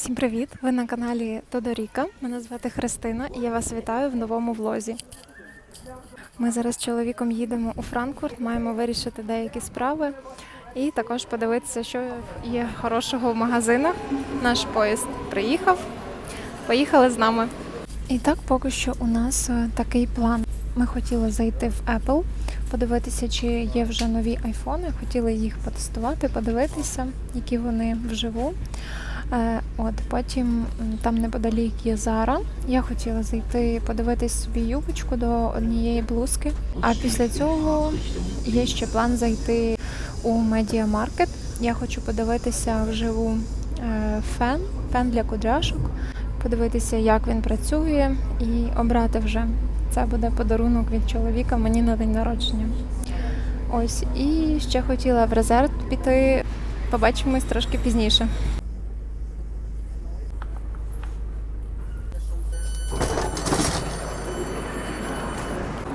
Всім привіт! Ви на каналі Тодоріка. Мене звати Христина і я вас вітаю в новому влозі. Ми зараз з чоловіком їдемо у Франкфурт, маємо вирішити деякі справи і також подивитися, що є хорошого в магазинах. Наш поїзд приїхав. Поїхали з нами. І так, поки що у нас е, такий план. Ми хотіли зайти в Apple, подивитися, чи є вже нові айфони. Хотіли їх потестувати, подивитися, які вони вживу. Е, От потім там неподалік є Зара. Я хотіла зайти подивитись собі юбочку до однієї блузки. А після цього є ще план зайти у медіамаркет. Я хочу подивитися вживу е, фен, фен для кудряшок, подивитися, як він працює, і обрати вже. Це буде подарунок від чоловіка мені на день народження. Ось і ще хотіла в резерв піти. Побачимось трошки пізніше.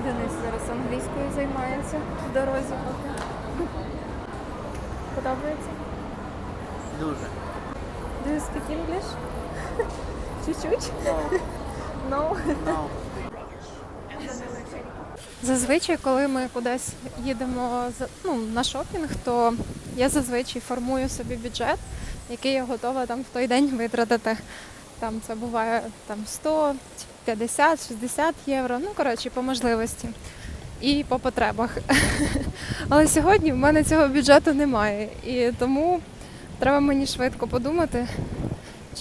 Денис зараз займається в дорозі поки. Подобається? Дуже. Do you speak English? Чуть-чуть? No. Зазвичай, коли ми кудись їдемо за- ну, на шопінг, то я зазвичай формую собі бюджет, який я готова там в той день витратити. Там це буває там 100, 50, 60 євро. Ну коротше, по можливості і по потребах. Але сьогодні в мене цього бюджету немає, і тому треба мені швидко подумати,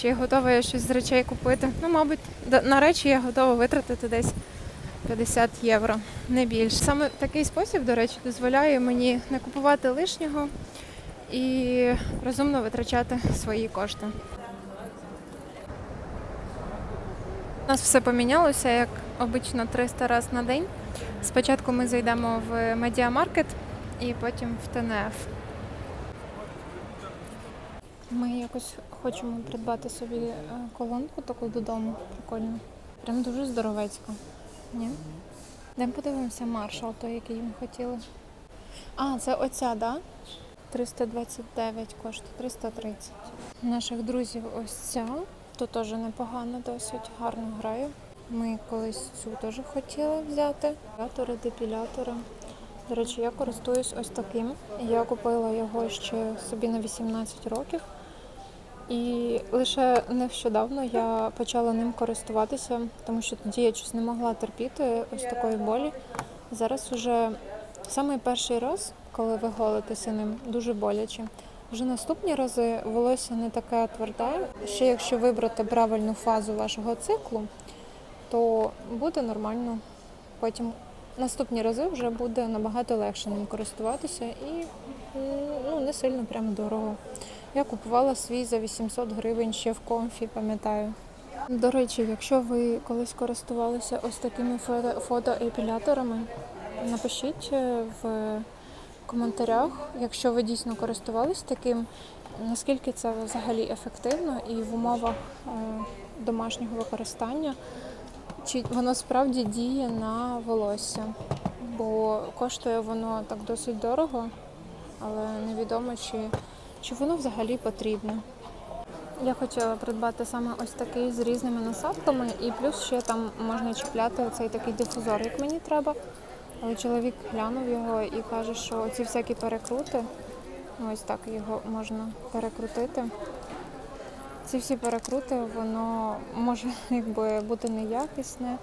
чи готова я щось з речей купити. Ну, мабуть, на речі я готова витратити десь 50 євро, не більше. Саме такий спосіб, до речі, дозволяє мені не купувати лишнього і розумно витрачати свої кошти. У нас все помінялося, як обично, 300 разів на день. Спочатку ми зайдемо в медіамаркет і потім в ТНФ. Ми якось хочемо придбати собі е, колонку таку додому. Прикольно. Прям дуже здоровецька. Ні? Де подивимося маршал, той, який ми хотіли. А, це оця, да? 329 коштує, 330. Наших друзів ось ця. То теж непогано, досить гарно грає. Ми колись цю теж хотіли взяти. Депілятори, депілятори. До речі, я користуюсь ось таким. Я купила його ще собі на 18 років. І лише нещодавно я почала ним користуватися, тому що тоді я щось не могла терпіти ось такої болі. Зараз уже самий перший раз, коли ви голитеся ним, дуже боляче. Вже наступні рази волосся не таке тверде. Ще якщо вибрати правильну фазу вашого циклу, то буде нормально. Потім наступні рази вже буде набагато легше ним користуватися і ну, не сильно прямо дорого. Я купувала свій за 800 гривень ще в комфі, пам'ятаю. До речі, якщо ви колись користувалися ось такими фотоепіляторами, напишіть е, в коментарях, якщо ви дійсно користувались таким, наскільки це взагалі ефективно і в умовах е, домашнього використання, чи воно справді діє на волосся, бо коштує воно так досить дорого, але невідомо, чи, чи воно взагалі потрібно. Я хотіла придбати саме ось такий з різними насадками, і плюс ще там можна чіпляти цей такий дифузор, як мені треба. Але чоловік глянув його і каже, що ці всякі перекрути, ось так його можна перекрутити. Ці всі перекрути, воно може якби бути неякісне.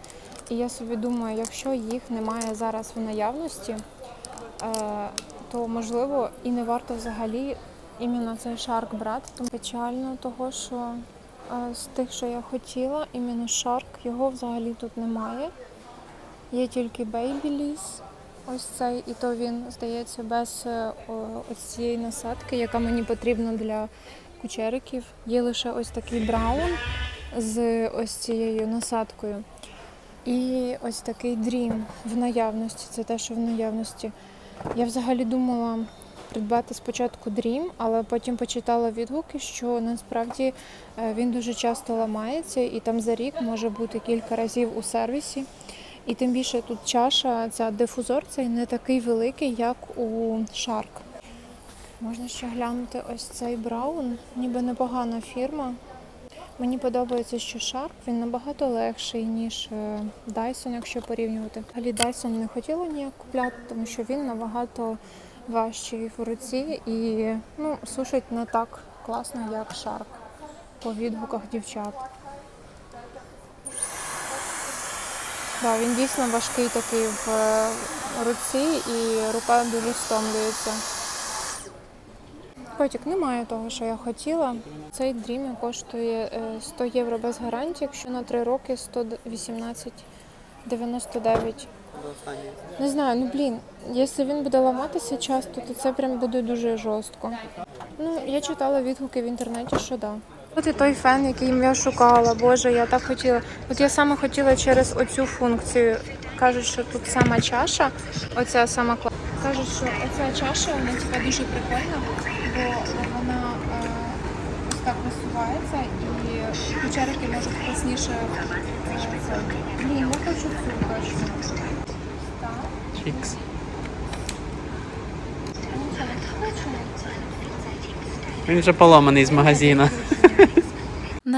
І я собі думаю, якщо їх немає зараз в наявності, е, то можливо і не варто взагалі іменно цей шарк брати. Тому печально того, що е, з тих, що я хотіла, іменно шарк, його взагалі тут немає. Є тільки Babyliss, ось цей, і то він, здається, без е, цієї насадки, яка мені потрібна для кучериків. Є лише ось такий браун з ось цією насадкою. І ось такий Dream в наявності. Це те, що в наявності. Я взагалі думала придбати спочатку Dream, але потім почитала відгуки, що насправді е, він дуже часто ламається, і там за рік може бути кілька разів у сервісі. І тим більше тут чаша, ця дифузор цей не такий великий, як у Shark. Можна ще глянути ось цей Браун, ніби непогана фірма. Мені подобається, що Shark він набагато легший, ніж е, Dyson, якщо порівнювати. Взагалі Dyson не хотіла ніяк купляти, тому що він набагато важчий в руці і ну, сушить не так класно, як Shark по відгуках дівчат. Да, він дійсно важкий такий в е, руці і рука дуже стомлюється. Котик, немає того, що я хотіла. Цей дрімі коштує е, 100 євро без гарантії, якщо на 3 роки 118,99. Не знаю, ну блін, якщо він буде ламатися часто, то це прям буде дуже жорстко. Ну, я читала відгуки в інтернеті, що да. От і той фен, який я шукала. Боже, я так хотіла. От я саме хотіла через оцю функцію. Кажуть, що тут сама чаша, оця сама кла- Кажуть, що оця чаша вона типа дуже прикольна, вона е, ось так висувається і печерики можуть класніше. Ні, це. Блін, я хочу цю точно. Хочу? Він вже поламаний з магазину.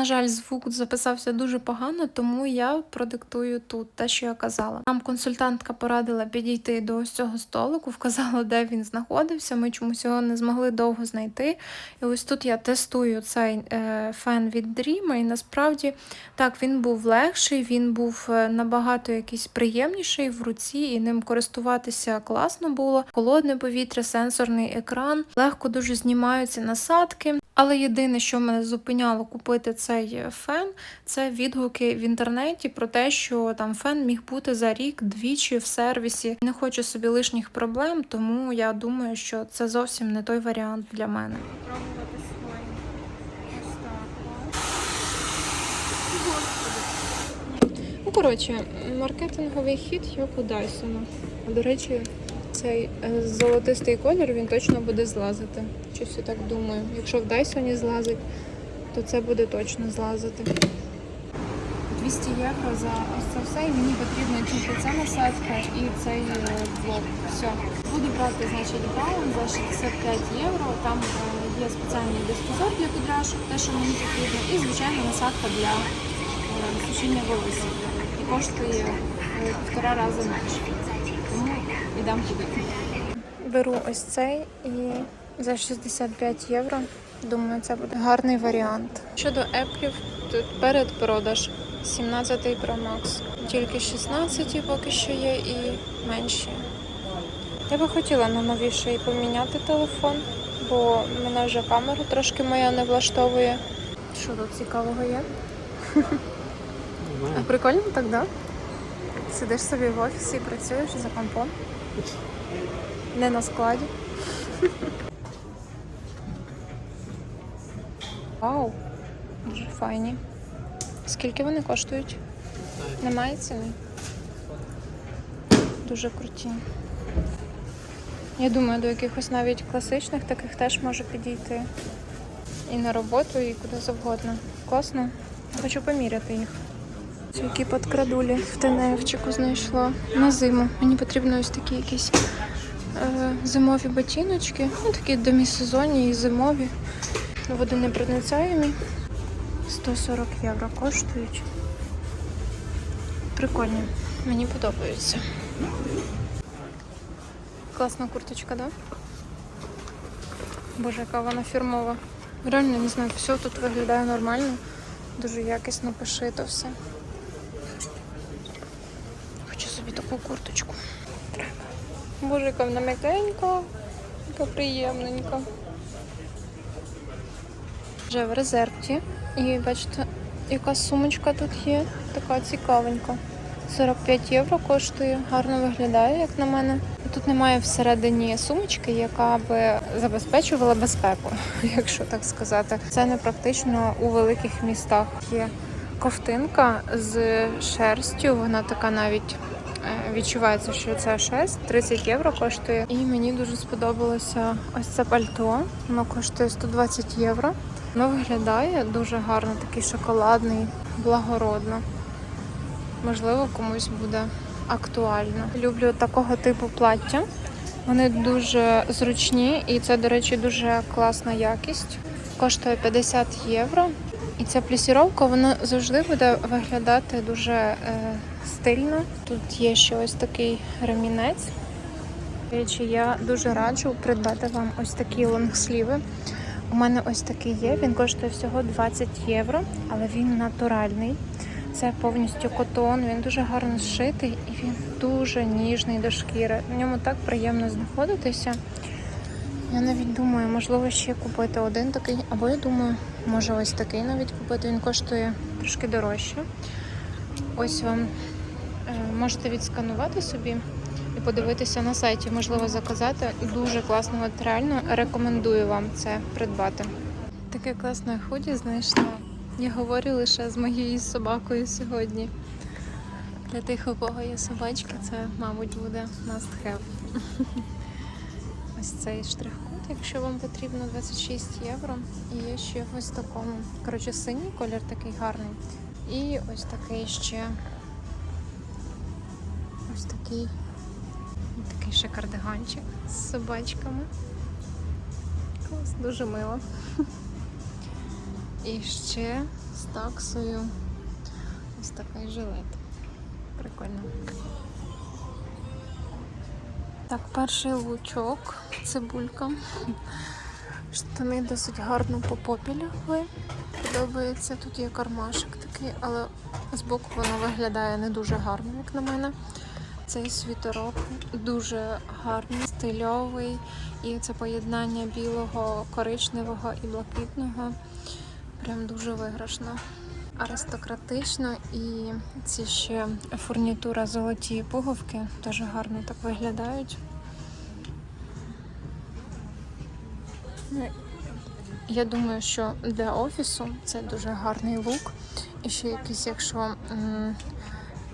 На жаль, звук записався дуже погано, тому я продиктую тут те, що я казала. Нам консультантка порадила підійти до ось цього столику, вказала, де він знаходився. Ми чомусь його не змогли довго знайти. І ось тут я тестую цей е, фен від Dream, і насправді так він був легший, він був е, набагато якийсь приємніший в руці, і ним користуватися класно було. Холодне повітря, сенсорний екран, легко дуже знімаються насадки. Але єдине, що мене зупиняло купити цей е, фен, це відгуки в інтернеті про те, що там фен міг бути за рік двічі в сервісі. Не хочу собі лишніх проблем, тому я думаю, що це зовсім не той варіант для мене. Ну, коротше, маркетинговий хід, як у Дайсона. До речі, цей е, золотистий колір він точно буде злазити. Щось я так думаю. Якщо в Дайсоні злазить, то це буде точно злазити. 200 євро за ось це все, і мені потрібно тільки ця насадка і цей е, блок. Все. Буду брати, значить, браун за 65 євро. Там е, є спеціальний дифузор для кудряшок, те, що мені потрібно, і звичайна насадка для сушіння волосся. І коштує півтора рази менше. Йдемо. Беру ось цей і за 65 євро. Думаю, це буде гарний варіант. Щодо еплів, тут передпродаж 17 Pro Max. Тільки 16 поки що є і менші. Я би хотіла на новіший поміняти телефон, бо мене вже камера трошки моя не влаштовує. Що тут цікавого є? А прикольно так, да? Сидиш собі в офісі і працюєш за компом. Не на складі. Вау, дуже файні. Скільки вони коштують? Немає ціни? Дуже круті. Я думаю, до якихось навіть класичних таких теж може підійти. І на роботу, і куди завгодно. Класно. Хочу поміряти їх. Ці які подкрадулі в ТНФчику знайшла на зиму. Мені потрібно ось такі якісь е, зимові ботиночки. Ну, такі демісезонні і зимові. Водонепроницаємі. 140 євро коштують. Прикольні. Мені подобаються. Класна курточка, да? Боже, яка вона фірмова. Реально не знаю, все тут виглядає нормально. Дуже якісно пошито все. Хочу собі таку курточку. Треба. Боже, яка вона м'якенька, яка приємненька. Вже в резерві. І бачите, яка сумочка тут є, така цікавенька. 45 євро коштує, гарно виглядає, як на мене. Тут немає всередині сумочки, яка би забезпечувала безпеку, якщо так сказати. Це не практично у великих містах. Є ковтинка з шерстю, вона така навіть відчувається, що це шерсть, 30 євро коштує. І мені дуже сподобалося ось це пальто. Воно коштує 120 євро. Воно виглядає дуже гарно, такий шоколадний, благородно. Можливо, комусь буде актуально. Люблю такого типу плаття. Вони дуже зручні і це, до речі, дуже класна якість. Коштує 50 євро. І ця плісіровка, вона завжди буде виглядати дуже е, стильно. Тут є ще ось такий ремінець. До речі, я дуже раджу придбати вам ось такі лонгсліви. У мене ось такий є. Він коштує всього 20 євро, але він натуральний. Це повністю котон, він дуже гарно зшитий і він дуже ніжний до шкіри. В ньому так приємно знаходитися. Я навіть думаю, можливо, ще купити один такий, або я думаю, може ось такий навіть купити. Він коштує трошки дорожче. Ось вам е, можете відсканувати собі і подивитися на сайті, можливо, заказати. Дуже класно, от реально рекомендую вам це придбати. Таке класне худі знайшла. Я говорю лише з моєю собакою сьогодні. Для тих, у кого є собачки, це, мабуть, буде must have. Ось цей штрих-код, якщо вам потрібно 26 євро. І є ще ось такому. Коротше, синій колір такий гарний. І ось такий ще. Ось такий. Такий ще кардиганчик з собачками. Клас, дуже мило. І ще з таксою ось такий жилет. Прикольно. Так, перший лучок, цибулька. Штани досить гарно по попі лягли. Подобається. Тут є кармашик такий, але збоку воно виглядає не дуже гарно, як на мене. Цей світорок дуже гарний, стильовий. І це поєднання білого, коричневого і блакитного. Прям дуже виграшно. Аристократично і ці ще фурнітура золоті пуговки дуже гарно так виглядають. Ну, Я думаю, що для офісу це дуже гарний лук. І ще якісь, якщо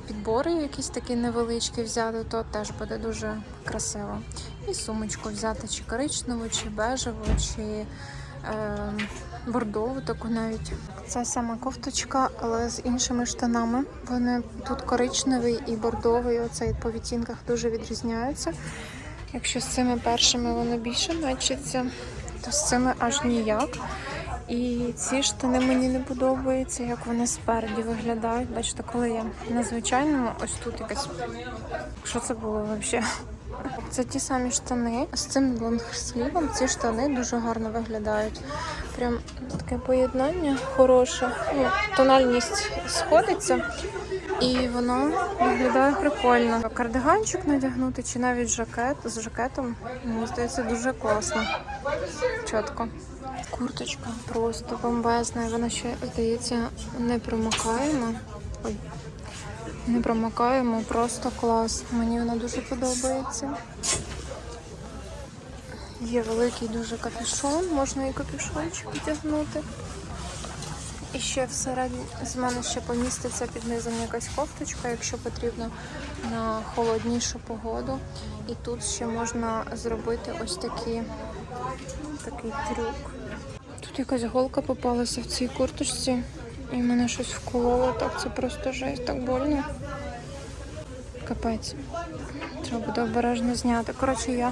підбори якісь такі невеличкі взяти, то теж буде дуже красиво. І сумочку взяти чи коричневу, чи бежеву, чи е, бордову таку навіть. Це сама кофточка, але з іншими штанами. Вони тут коричневий і бордовий. Оцей по відтінках дуже відрізняються. Якщо з цими першими воно більше мечиться, то з цими аж ніяк. І ці штани мені не подобаються, як вони спереді виглядають. Бачите, коли я на звичайному, ось тут якась. Що це було взагалі? Це ті самі штани. З цим лонгслівом ці штани дуже гарно виглядають. Прям таке поєднання хороше. Ну, тональність сходиться. І воно виглядає прикольно. Кардиганчик надягнути чи навіть жакет з жакетом. Мені здається, дуже класно. Чітко. Курточка просто бомбезна. Вона ще, здається, не промокаємо. Ой. Не промокаємо, просто клас. Мені вона дуже подобається. Є великий дуже капюшон, можна і капюшончик одягнути. І ще всередині з мене ще поміститься під низом якась кофточка, якщо потрібно на холоднішу погоду. І тут ще можна зробити ось такі, такий трюк. Тут якась голка попалася в цій курточці, і мене щось вкололо. Так це просто жесть, так больно. Капець. Треба буде обережно зняти. Коротше, я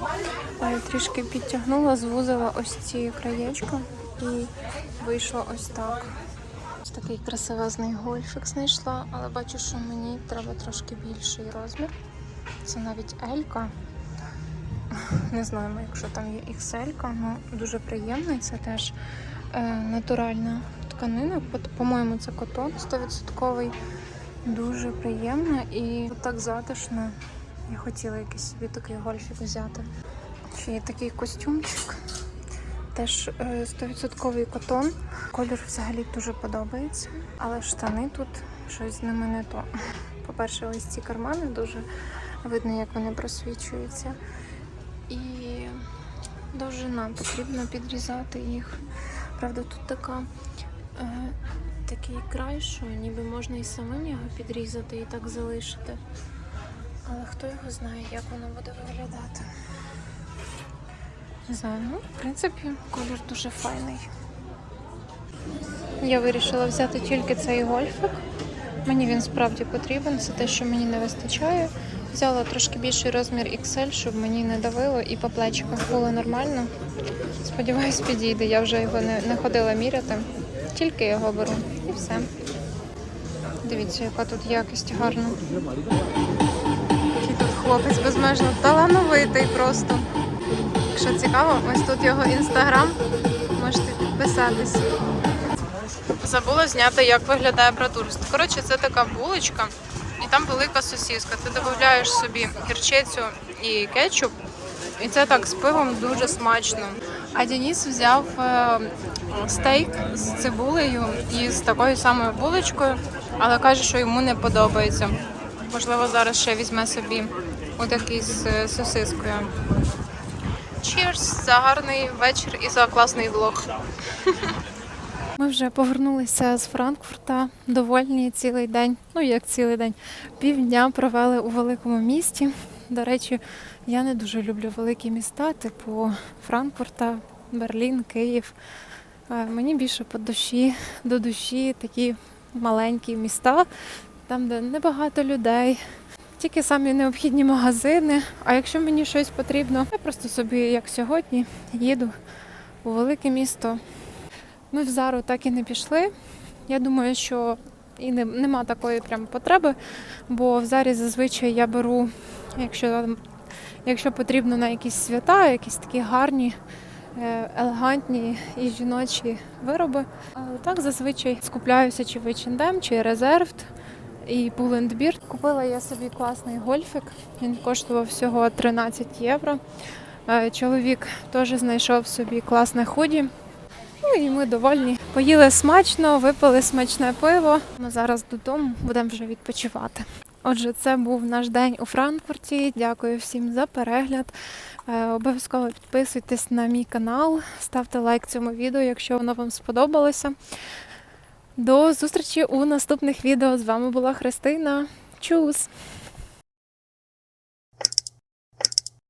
е, трішки підтягнула, звузила ось ці краєчка і вийшло ось так. Ось такий красивезний гольфик знайшла, але бачу, що мені треба трошки більший розмір. Це навіть Елька. Не знаємо, якщо там є XL, ну дуже приємний. Це теж е, натуральна тканина. По- По-моєму, це котон 100%. Дуже приємно і так затишно. Я хотіла якийсь собі такий гольфік взяти. Ще є такий костюмчик. Теж е, 100% котон. Колір взагалі дуже подобається. Але штани тут щось з ними не то. По-перше, ось ці кармани дуже видно, як вони просвічуються. І довжина потрібно підрізати їх. Правда, тут така, е, такий край, що ніби можна і самим його підрізати і так залишити. Але хто його знає, як воно буде виглядати. Не знаю, ну, в принципі, колір дуже файний. Я вирішила взяти тільки цей гольфик. Мені він справді потрібен, це те, що мені не вистачає. Взяла трошки більший розмір XL, щоб мені не давило і по плечиках було нормально. Сподіваюсь, підійде. Я вже його не, не ходила міряти. Тільки його беру. І все. Дивіться, яка тут якість гарна. Хлопець безмежно талановитий просто. Якщо цікаво, ось тут його інстаграм. Можете підписатись. Забула зняти, як виглядає братурст. Коротше, це така булочка, і там велика сосиска. Ти додаєш собі гірчицю і кетчуп, і це так з пивом дуже смачно. А Денис взяв е, стейк з цибулею і з такою самою булочкою, але каже, що йому не подобається. Можливо, зараз ще візьме собі отакий з е, сосискою. Cheers за гарний вечір і за класний влог. Ми вже повернулися з Франкфурта. Довольні цілий день. Ну як цілий день. Півдня провели у великому місті. До речі, я не дуже люблю великі міста, типу Франкфурта, Берлін, Київ. Е, Мені більше по душі, до душі такі маленькі міста, там, де небагато людей, тільки самі необхідні магазини. А якщо мені щось потрібно, я просто собі, як сьогодні, їду у велике місто. Ми в Зару так і не пішли. Я думаю, що і не, нема такої прям потреби, бо в Зарі зазвичай я беру, якщо, якщо потрібно на якісь свята, якісь такі гарні, е, елегантні і жіночі вироби. Але так зазвичай скупляюся чи в чи Reserved і Pull&Bear. Купила я собі класний гольфик. Він коштував всього 13 євро. Е, Чоловік теж знайшов собі класне худі. Ну і ми довольні. Поїли смачно, випили смачне пиво. Ми зараз додому будемо вже відпочивати. Отже, це був наш день у Франкфурті. Дякую всім за перегляд. Е, Обов'язково підписуйтесь на мій канал, ставте лайк цьому відео, якщо воно вам сподобалося. До зустрічі у наступних відео. З вами була Христина. Чус!